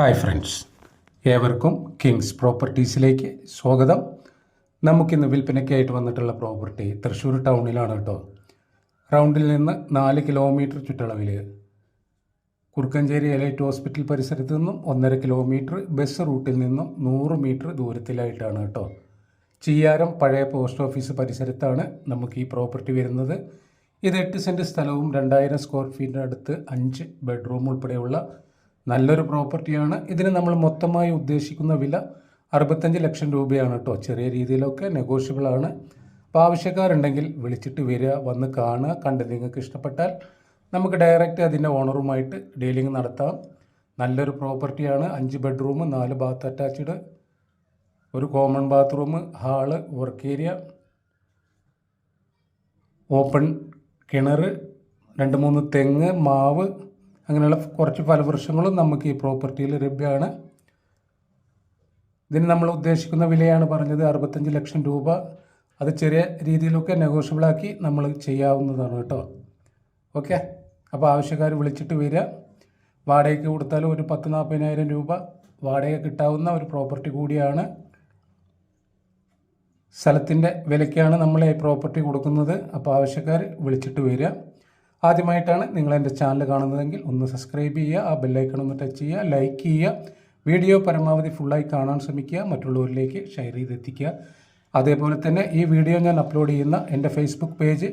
Hi friends. ഏവർക്കും Kings പ്രോപ്പർട്ടീസിലേക്ക് സ്വാഗതം. നമുക്കിന്ന് വിൽപ്പനയ്ക്കായിട്ട് വന്നിട്ടുള്ള പ്രോപ്പർട്ടി തൃശ്ശൂർ ടൗണിലാണ് കേട്ടോ. റൗണ്ടിൽ നിന്ന് നാല് കിലോമീറ്റർ ചുറ്റളവിൽ കുറുക്കഞ്ചേരി എലൈറ്റ് ഹോസ്പിറ്റൽ പരിസരത്ത് നിന്നും ഒന്നര കിലോമീറ്റർ ബസ് റൂട്ടിൽ നിന്നും നൂറ് മീറ്റർ ദൂരത്തിലായിട്ടാണ് കേട്ടോ. ചീയാരം പഴയ പോസ്റ്റ് ഓഫീസ് പരിസരത്താണ് നമുക്ക് ഈ പ്രോപ്പർട്ടി വരുന്നത്. ഇത് എട്ട് സെന്റ് സ്ഥലവും രണ്ടായിരം സ്ക്വയർ ഫീറ്റിനടുത്ത് അഞ്ച് ബെഡ്റൂം ഉൾപ്പെടെയുള്ള നല്ലൊരു പ്രോപ്പർട്ടിയാണ് ഇതിന് നമ്മൾ മൊത്തമായി ഉദ്ദേശിക്കുന്ന വില അറുപത്തഞ്ച് ലക്ഷം രൂപയാണ് കേട്ടോ ചെറിയ രീതിയിലൊക്കെ നെഗോഷ്യബിൾ ആണ്. അപ്പോൾ ആവശ്യക്കാരുണ്ടെങ്കിൽ വിളിച്ചിട്ട് വരിക വന്ന് കാണുക കണ്ട് നിങ്ങൾക്ക് ഇഷ്ടപ്പെട്ടാൽ നമുക്ക് ഡയറക്റ്റ് അതിന്റെ ഓണറുമായിട്ട് ഡീലിംഗ് നടത്താം. നല്ലൊരു പ്രോപ്പർട്ടിയാണ് അഞ്ച് ബെഡ്റൂം നാല് ബാത്ത് അറ്റാച്ച്ഡ് ഒരു common bathroom hall work area open കിണർ രണ്ട് മൂന്ന് തെങ്ങ് മാവ് അങ്ങനെയുള്ള കുറച്ച് ഫലവൃക്ഷങ്ങളും നമുക്ക് ഈ പ്രോപ്പർട്ടിയിൽ ലഭ്യമാണ്. ഇതിന് നമ്മൾ ഉദ്ദേശിക്കുന്ന വിലയാണ് പറഞ്ഞത് അറുപത്തഞ്ച് ലക്ഷം രൂപ. അത് ചെറിയ രീതിയിലൊക്കെ നെഗോഷ്യബിളാക്കി നമ്മൾ ചെയ്യാവുന്നതാണ് കേട്ടോ. ഓക്കെ അപ്പോൾ ആവശ്യക്കാർ വിളിച്ചിട്ട് വരിക. വാടകയ്ക്ക് കൊടുത്താൽ ഒരു പത്ത് നാൽപ്പതിനായിരം രൂപ വാടക കിട്ടാവുന്ന ഒരു പ്രോപ്പർട്ടി കൂടിയാണ്. സ്ഥലത്തിന്റെ വിലയ്ക്കാണ് നമ്മൾ ഈ പ്രോപ്പർട്ടി കൊടുക്കുന്നത്. അപ്പോൾ ആവശ്യക്കാർ വിളിച്ചിട്ട് വരിക. ആദ്യമായിട്ടാണ് നിങ്ങൾ എന്റെ ചാനൽ കാണുന്നതെങ്കിൽ ഒന്ന് സബ്സ്ക്രൈബ് ചെയ്യുക ആ ബെല്ലൈക്കൺ ഒന്ന് ടച്ച് ചെയ്യുക ലൈക്ക് ചെയ്യുക വീഡിയോ പരമാവധി ഫുള്ളായി കാണാൻ ശ്രമിക്കുക മറ്റുള്ളവരിലേക്ക് ഷെയർ ചെയ്തെത്തിക്കുക. അതേപോലെ തന്നെ ഈ വീഡിയോ ഞാൻ അപ്ലോഡ് ചെയ്യുന്ന എന്റെ ഫേസ്ബുക്ക് പേജ്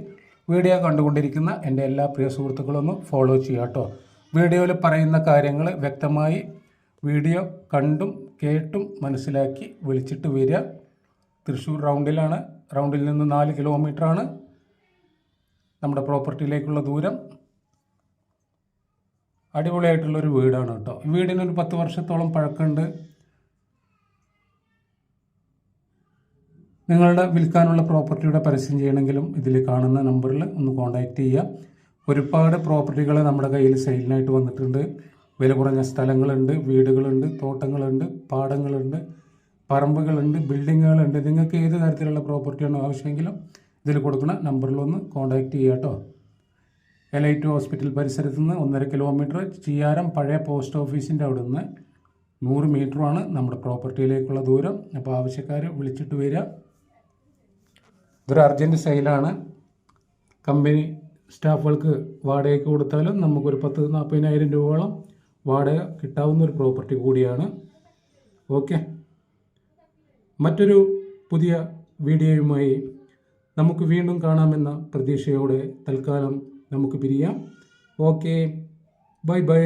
വീഡിയോ കണ്ടുകൊണ്ടിരിക്കുന്ന എന്റെ എല്ലാ പ്രിയ സുഹൃത്തുക്കളൊന്നും ഫോളോ ചെയ്യുക കേട്ടോ. വീഡിയോയിൽ പറയുന്ന കാര്യങ്ങൾ വ്യക്തമായി വീഡിയോ കണ്ടും കേട്ടും മനസ്സിലാക്കി വിളിച്ചിട്ട് വരിക. തൃശ്ശൂർ റൗണ്ടിലാണ് റൗണ്ടിൽ നിന്ന് നാല് കിലോമീറ്ററാണ് നമ്മുടെ പ്രോപ്പർട്ടിയിലേക്കുള്ള ദൂരം അടിപൊളിയായിട്ടുള്ളൊരു വീടാണ് കേട്ടോ. ഈ വീടിനൊരു പത്ത് വർഷത്തോളം പഴക്കമുണ്ട്. നിങ്ങളുടെ വിൽക്കാനുള്ള പ്രോപ്പർട്ടിയുടെ പരസ്യം ചെയ്യണമെങ്കിലും ഇതിൽ കാണുന്ന നമ്പറിൽ ഒന്ന് കോൺടാക്റ്റ് ചെയ്യുക. ഒരുപാട് പ്രോപ്പർട്ടികൾ നമ്മുടെ കയ്യിൽ സെയിലിനായിട്ട് വന്നിട്ടുണ്ട്. വില കുറഞ്ഞ സ്ഥലങ്ങളുണ്ട് വീടുകളുണ്ട് തോട്ടങ്ങളുണ്ട് പാടങ്ങളുണ്ട് പറമ്പുകളുണ്ട് ബിൽഡിങ്ങുകളുണ്ട്. നിങ്ങൾക്ക് ഏത് തരത്തിലുള്ള പ്രോപ്പർട്ടിയാണോ ആവശ്യമെങ്കിലും ഇതിൽ കൊടുക്കുന്ന നമ്പറിലൊന്ന് കോൺടാക്റ്റ് ചെയ്യുക കേട്ടോ. എലൈറ്റ് ഹോസ്പിറ്റൽ പരിസരത്ത് നിന്ന് ഒന്നര കിലോമീറ്റർ ചിയാരം പഴയ പോസ്റ്റ് ഓഫീസിന്റെ അവിടെ നിന്ന് നൂറ് മീറ്ററുമാണ് നമ്മുടെ പ്രോപ്പർട്ടിയിലേക്കുള്ള ദൂരം. അപ്പോൾ ആവശ്യക്കാർ വിളിച്ചിട്ട് വരിക. ഇതൊരു അർജന്റ് സെയിലാണ് കമ്പനി സ്റ്റാഫുകൾക്ക് വാടകയ്ക്ക് കൊടുത്താലും നമുക്കൊരു പത്ത് നാൽപ്പതിനായിരം രൂപയോളം വാടക കിട്ടാവുന്ന ഒരു പ്രോപ്പർട്ടി കൂടിയാണ്. ഓക്കെ മറ്റൊരു പുതിയ വീഡിയോയുമായി നമുക്ക് വീണ്ടും കാണാമെന്ന പ്രതീക്ഷയോടെ തൽക്കാലം നമുക്ക് പിരിയാം. Okay bye bye